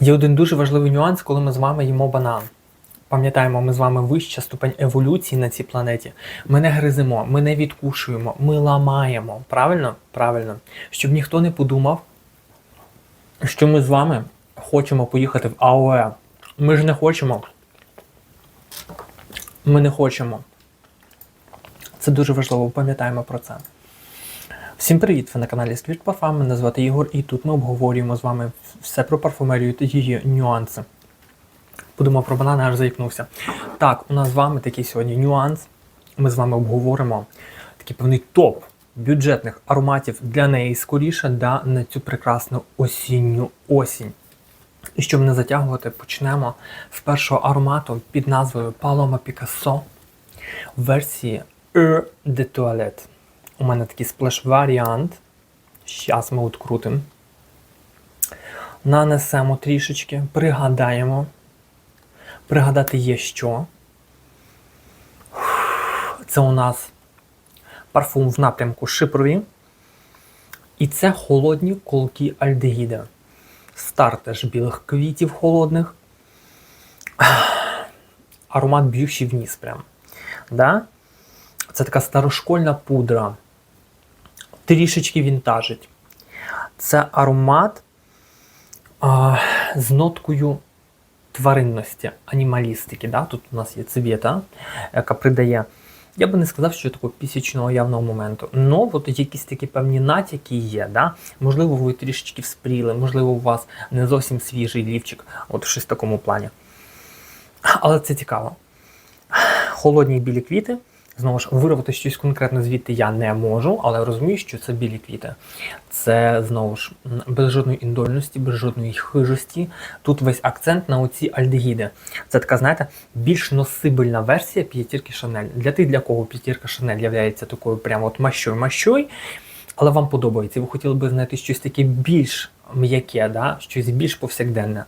Є один дуже важливий нюанс, коли ми з вами їмо банан. Пам'ятаємо, ми з вами вища ступень еволюції на цій планеті. Ми не гриземо, ми не відкушуємо, ми ламаємо. Правильно? Правильно. Щоб ніхто не подумав, що ми з вами хочемо поїхати в АОЕ. Ми ж не хочемо. Ми не хочемо. Це дуже важливо, пам'ятаємо про це. Всім привіт! Ви на каналі Сквірт Парфам. Мене звати Ігор, і тут ми обговорюємо з вами все про парфумерію та її нюанси. Будемо про банани, аж заїкнувся. Так, у нас з вами такий сьогодні нюанс. Ми з вами обговоримо такий певний топ бюджетних ароматів для неї скоріше да, на цю прекрасну осінню осінь. І щоб не затягувати, почнемо з першого аромату під назвою Paloma Picasso в версії Eau de Toilette. У мене такий сплеш-варіант. Зараз ми открутимо. Нанесемо трішечки, пригадаємо. Пригадати є що. Це у нас парфум в напрямку шипрові. І це холодні колки альдегіда. Стар теж білих квітів холодних. Аромат б'ючий вниз прям. Да? Це така старошкольна пудра. Трішечки вінтажить. Це аромат а, з ноткою тваринності, анімалістики. Да? Тут у нас є цвіта, яка придає. Я би не сказав, що такого пісічного явного моменту. Ну, от якісь такі певні натяки є. Да? Можливо, ви трішечки вспріли, можливо, у вас не зовсім свіжий лівчик, от щось в такому плані. Але це цікаво. Холодні білі квіти. Знову ж вирвати щось конкретно звідти я не можу, але розумію, що це білі квіти. Це знову ж без жодної індольності, без жодної хижості. Тут весь акцент на оці альдегіди. Це така, знаєте, більш носибельна версія п'ятірки Шанель. Для тих, для кого п'ятірка Шанель є такою прямо от мащою-мащою, але вам подобається. Ви хотіли би знайти щось таке більш м'яке, да? щось більш повсякденне.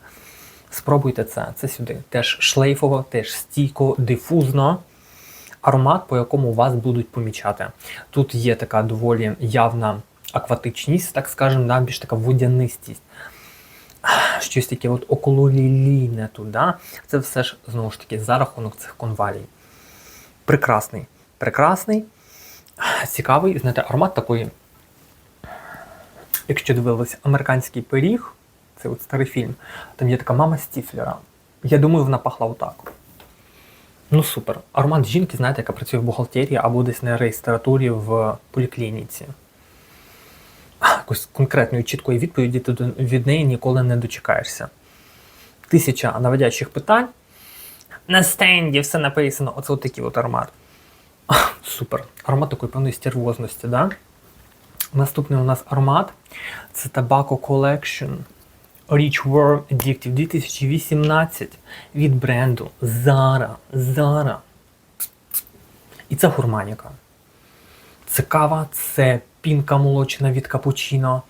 Спробуйте це. Це сюди. Теж шлейфово, теж стійко, дифузно аромат, по якому вас будуть помічати. Тут є така доволі явна акватичність, так скажемо, да, більш така водянистість. Щось таке от окололілійне тут. Да? Це все ж знову ж таки за рахунок цих конвалій. Прекрасний. Прекрасний, цікавий, знаєте, аромат такої. Якщо дивилися американський пиріг, це от старий фільм, там є така мама Стіфлера. Я думаю, вона пахла отак. Ну супер. Аромат жінки, знаєте, яка працює в бухгалтерії або десь на реєстратурі в поліклініці. Якось конкретної чіткої відповіді ти від неї ніколи не дочекаєшся. Тисяча наводячих питань. На стенді все написано. Оце от такий от аромат. Супер. Аромат такої певної стервозності, да? Наступний у нас аромат це Tobacco Collection Rich Worm Addictive 2018 від бренду Zara. Zara. І це гурманіка. Це кава, це пінка молочна від капучино,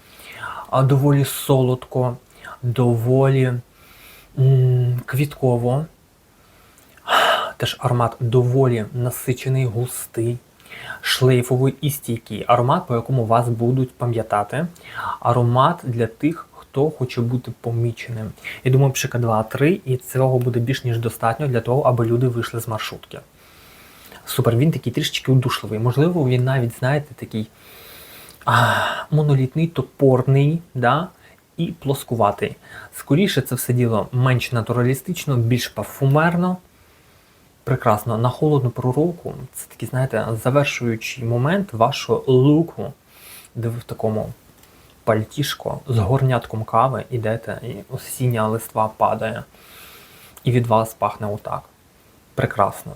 доволі солодко, доволі квітково. Теж аромат доволі насичений, густий, шлейфовий і стійкий. Аромат, по якому вас будуть пам'ятати. Аромат для тих, хто хоче бути поміченим. Я думаю, пшика 2-3, і цього буде більш ніж достатньо для того, аби люди вийшли з маршрутки. Супер, він такий трішечки удушливий. Можливо, він навіть, знаєте, такий а, монолітний, топорний, да? і плоскуватий. Скоріше це все діло менш натуралістично, більш парфумерно. Прекрасно. На холодну пору року це такий, знаєте, завершуючий момент вашого луку, де ви в такому пальтішко з горнятком кави ідете, і осіння листва падає, і від вас пахне отак. Прекрасно.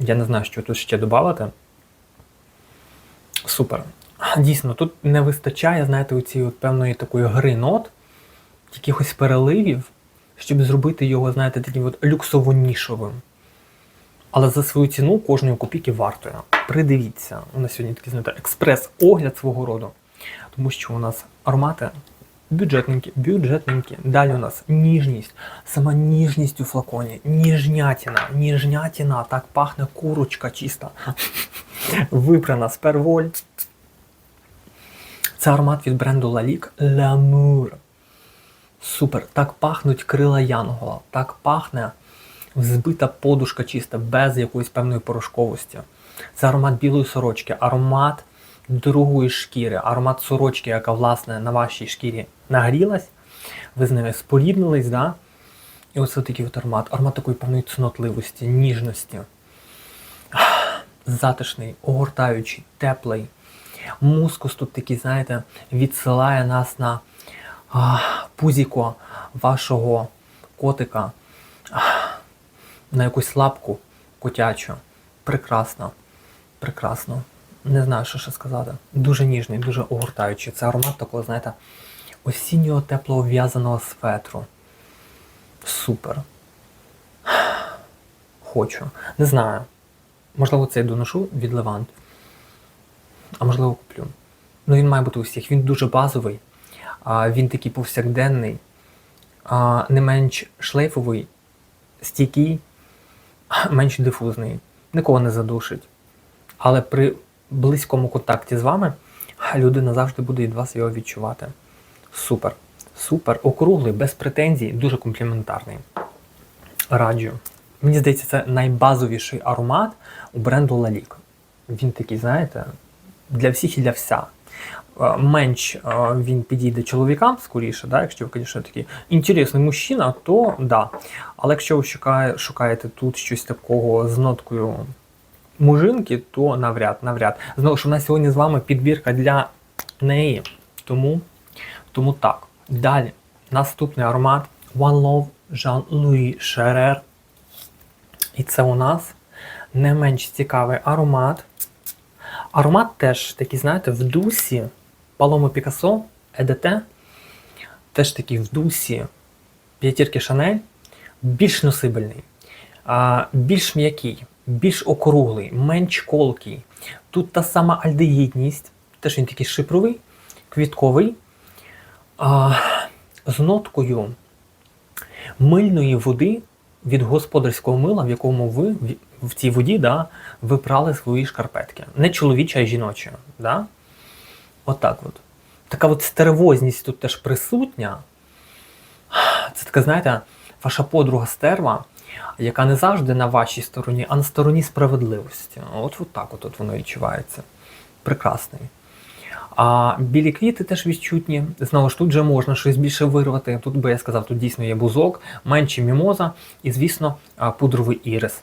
Я не знаю, що тут ще додати. Супер. Дійсно, тут не вистачає, знаєте, у цієї певної такої гри нот, якихось переливів, щоб зробити його, знаєте, таким от люксово-нішовим. Але за свою ціну кожної копійки вартує. Придивіться, у нас сьогодні такий знаєте, експрес-огляд свого роду. Тому що у нас аромати бюджетненькі, бюджетненькі. Далі у нас ніжність, сама ніжність у флаконі, ніжнятіна, ніжнятіна, так пахне курочка чиста. Випрана з перволь. Це аромат від бренду Lalique L'amour. Супер. Так пахнуть крила Янгола, так пахне взбита подушка чиста, без якоїсь певної порошковості. Це аромат білої сорочки, аромат другої шкіри, аромат сорочки, яка власне на вашій шкірі нагрілась, ви з нею споріднились, да? і оце такий от аромат, аромат такої певної цнотливості, ніжності. Затишний, огортаючий, теплий. Мускус тут такий, знаєте, відсилає нас на а, пузіко вашого котика, а, на якусь лапку котячу. Прекрасно. Прекрасно. Не знаю, що ще сказати. Дуже ніжний, дуже огортаючий. Це аромат такого, знаєте, осіннього теплого в'язаного светру. Супер. Хочу. Не знаю. Можливо, цей доношу від Левант. А можливо, куплю. Ну, він має бути у всіх. Він дуже базовий, а, він такий повсякденний, а, не менш шлейфовий, стійкий, менш дифузний, нікого не задушить. Але при близькому контакті з вами людина завжди буде від вас його відчувати. Супер. Супер. Округлий, без претензій, дуже компліментарний. Раджу. Мені здається, це найбазовіший аромат у бренду Лалік. Він такий, знаєте, для всіх і для вся. Е, Менш е, він підійде чоловікам скоріше, да, якщо ви, звісно, такий інтересний мужчина, то да. Але якщо ви шукає, шукаєте тут щось такого з ноткою мужинки, то навряд, навряд. Знову ж у нас сьогодні з вами підбірка для неї. Тому, тому так. Далі. Наступний аромат One Love Jean-Louis Scherer. І це у нас не менш цікавий аромат. Аромат теж такий, знаєте, в дусі Паломо Пікассо, ЕДТ. Теж такий в дусі п'ятірки Шанель. Більш носибельний, більш м'який, більш округлий, менш колкий. Тут та сама альдегідність, теж він такий шипровий, квітковий, а, з ноткою мильної води від господарського мила, в якому ви в- цій воді да, ви свої шкарпетки. Не чоловіча, а жіноча. Да? Отак от. Така от стервозність тут теж присутня. Це така, знаєте, ваша подруга стерва, яка не завжди на вашій стороні, а на стороні справедливості. От, от так от, от воно відчувається. Прекрасний. А білі квіти теж відчутні. Знову ж тут вже можна щось більше вирвати. Тут би я сказав, тут дійсно є бузок, менше мімоза і, звісно, пудровий ірис.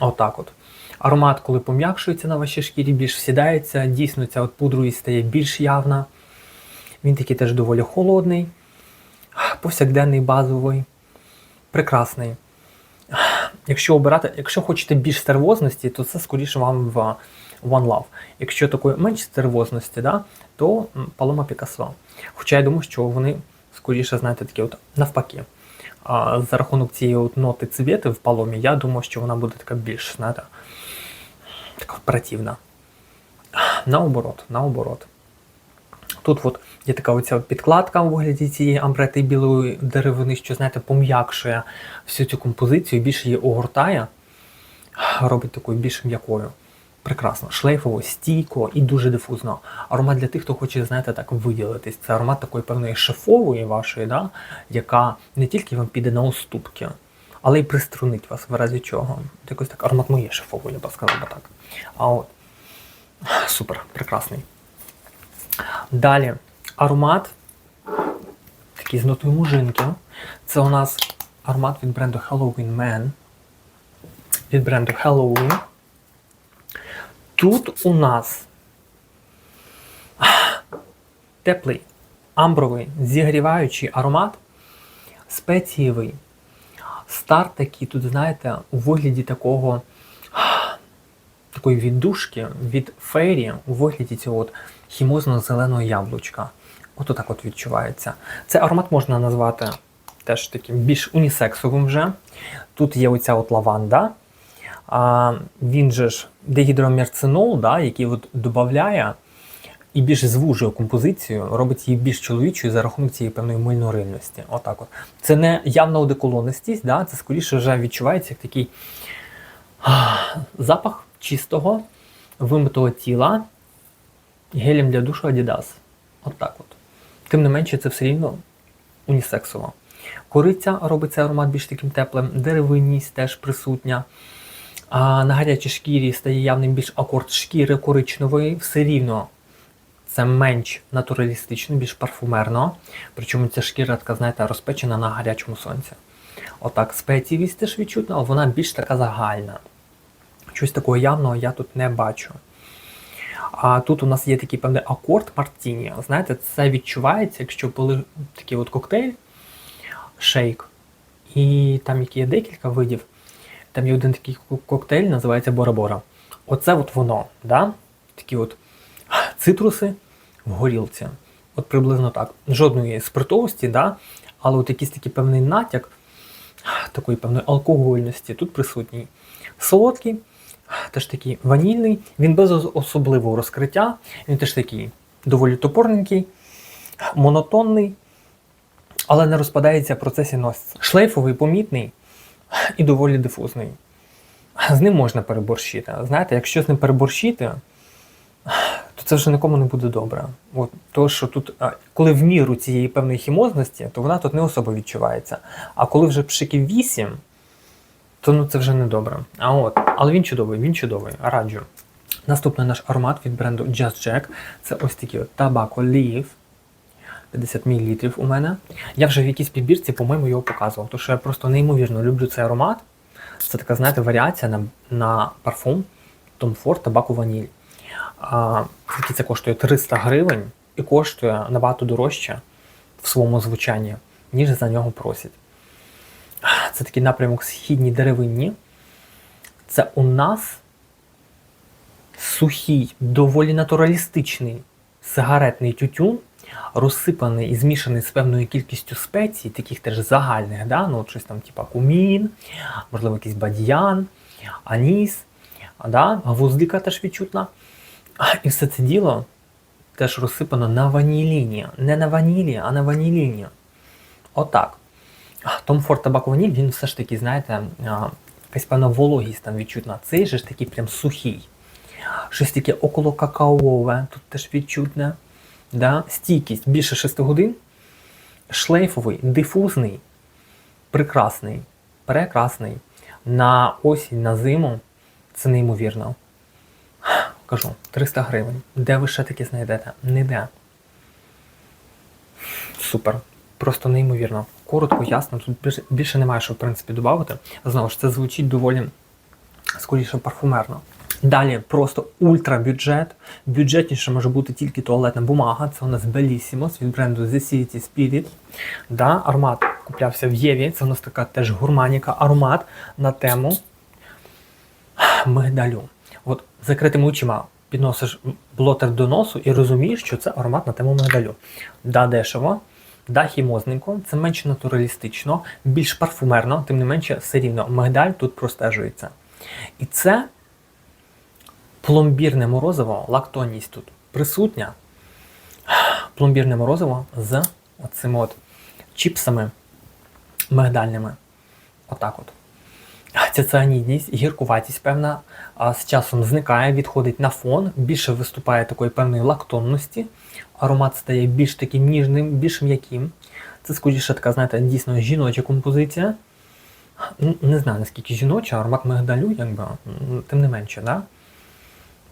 Отак от. Аромат, коли пом'якшується на вашій шкірі, більш сідається, дійсно ця от пудровість стає більш явна. Він такий теж доволі холодний, повсякденний, базовий, прекрасний. Якщо обирати, якщо хочете більш стервозності, то це скоріше вам в One Love. Якщо такої менш стервозності, да, то м, Paloma Хоча я думаю, що вони скоріше, знаєте, такі от навпаки. А, за рахунок цієї от ноти цвіти в паломі, я думаю, що вона буде така більш, знаєте, така оперативна. Наоборот, наоборот. Тут от є така оця підкладка у вигляді цієї амбрети білої деревини, що, знаєте, пом'якшує всю цю композицію, більше її огортає, робить такою більш м'якою. Прекрасно, шлейфово, стійко і дуже дифузно. Аромат для тих, хто хоче, знаєте, так виділитись. Це аромат такої певної шефової вашої, да, яка не тільки вам піде на уступки, але й приструнить вас в разі чого. Якось так аромат моєї шефової, я б сказав би так. А от супер, прекрасний. Далі аромат такий з нотою мужинки. Це у нас аромат від бренду Halloween Man. Від бренду Halloween. Тут у нас теплий, амбровий, зігріваючий аромат, спецієвий. Старт такий, тут, знаєте, у вигляді такого такої віддушки від фейрі у вигляді цього от хімозно-зеленого яблучка. От так от відчувається. Цей аромат можна назвати теж таким більш унісексовим вже. Тут є оця от лаванда. А, він же ж дегідромерцинол, да, який от додає і більш звужує композицію, робить її більш чоловічою за рахунок цієї певної мильнорильності. Отак от. Це не явна одеколонистість, да, це скоріше вже відчувається як такий а, запах чистого, вимитого тіла гелем для душу Adidas. От так от. Тим не менше, це все рівно унісексова. Кориця робить цей аромат більш таким теплим, деревинність теж присутня. А на гарячій шкірі стає явним більш акорд шкіри коричневої, все рівно це менш натуралістично, більш парфумерно. Причому ця шкіра така, знаєте, розпечена на гарячому сонці. Отак, спецівість теж відчутна, але вона більш така загальна. Щось такого явного я тут не бачу. А тут у нас є такий певний акорд Мартіні. Знаєте, це відчувається, якщо були такий от коктейль, шейк, і там які є декілька видів. Там є один такий коктейль, називається Бора-Бора. Оце от воно, да? такі от цитруси в горілці. От приблизно так. Жодної спиртовості, да? але от якийсь такий певний натяк такої певної алкогольності тут присутній. Солодкий, теж такий ванільний, він без особливого розкриття, він теж такий доволі топорненький, монотонний, але не розпадається в процесі носиться. Шлейфовий, помітний і доволі дифузний. З ним можна переборщити. Знаєте, якщо з ним переборщити, то це вже нікому не буде добре. От, то, що тут, коли в міру цієї певної хімозності, то вона тут не особо відчувається. А коли вже пшиків 8, то ну, це вже не добре. А от, але він чудовий, він чудовий, раджу. Наступний наш аромат від бренду Just Jack. Це ось такий от Tobacco Leaf. 50 мл у мене. Я вже в якійсь підбірці, по-моєму, його показував, тому що я просто неймовірно люблю цей аромат. Це така, знаєте, варіація на, на парфум Tom Ford Tobacco Vanille. А, це коштує 300 гривень і коштує набагато дорожче в своєму звучанні, ніж за нього просять. Це такий напрямок східні деревинні. Це у нас сухий, доволі натуралістичний сигаретний тютюн, розсипаний і змішаний з певною кількістю спецій, таких теж загальних, да? ну, щось там, типа кумін, можливо, якийсь бадьян, аніс, да? гвоздика теж відчутна. І все це діло теж розсипано на ваніліні. Не на ванілі, а на ваніліні. Отак. Табако Ваніль, він все ж таки, знаєте, якась певна вологість там відчутна. Цей же ж такий прям сухий. Щось таке около какаове, тут теж відчутне. Да? Стійкість більше 6 годин. Шлейфовий, дифузний, прекрасний, прекрасний. На осінь, на зиму це неймовірно. Кажу, 300 гривень. Де ви ще таке знайдете? Ніде. Супер. Просто неймовірно. Коротко, ясно. Тут більше, немає що в принципі додати. Знову ж це звучить доволі скоріше парфумерно. Далі просто ультрабюджет. Бюджетніше може бути тільки туалетна бумага. Це у нас Bellissimos від бренду The City Spirit. Да, аромат куплявся в Єві. Це у нас така теж гурманіка. Аромат на тему мигдалю. От закритими очима підносиш блотер до носу і розумієш, що це аромат на тему мигдалю. Да, дешево, да, хімозненько, це менш натуралістично, більш парфумерно, тим не менше, все рівно мигдаль тут простежується. І це пломбірне морозиво, лактонність тут присутня. Пломбірне морозиво з оцими от чіпсами мигдальними. Отак от. Ця цианідність, гіркуватість певна з часом зникає, відходить на фон, більше виступає такої певної лактонності. Аромат стає більш таким ніжним, більш м'яким. Це скоріше така, знаєте, дійсно жіноча композиція. Не знаю, наскільки жіноча, аромат мигдалю, якби, тим не менше, да?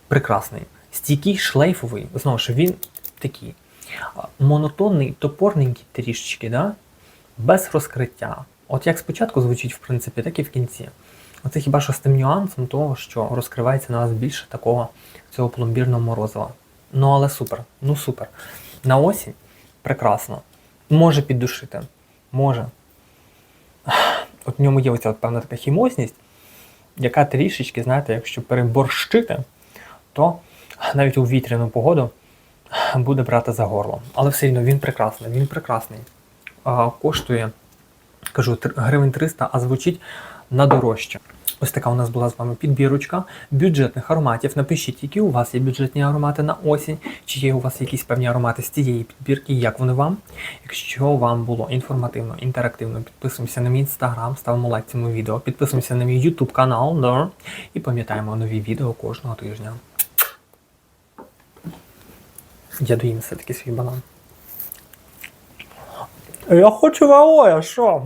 прекрасний. Стійкий, шлейфовий, знову ж він такий монотонний, топорненький трішечки, да? без розкриття. От як спочатку звучить, в принципі, так і в кінці. Оце хіба що з тим нюансом того, що розкривається на нас більше такого цього пломбірного морозива. Ну але супер, ну супер. На осінь прекрасно. Може піддушити. Може. От в ньому є оця певна така хімозність, яка трішечки, знаєте, якщо переборщити, то навіть у вітряну погоду буде брати за горло. Але все рівно він прекрасний, він прекрасний. Коштує, кажу, гривень 300, а звучить на дорожче. Ось така у нас була з вами підбірочка бюджетних ароматів. Напишіть, які у вас є бюджетні аромати на осінь, чи є у вас якісь певні аромати з цієї підбірки, як вони вам. Якщо вам було інформативно, інтерактивно, підписуємося на мій інстаграм, ставимо лайк цьому відео, підписуємося на мій ютуб канал, і пам'ятаємо нові відео кожного тижня. Я доїм все-таки свій банан. Я хочу валоя, що?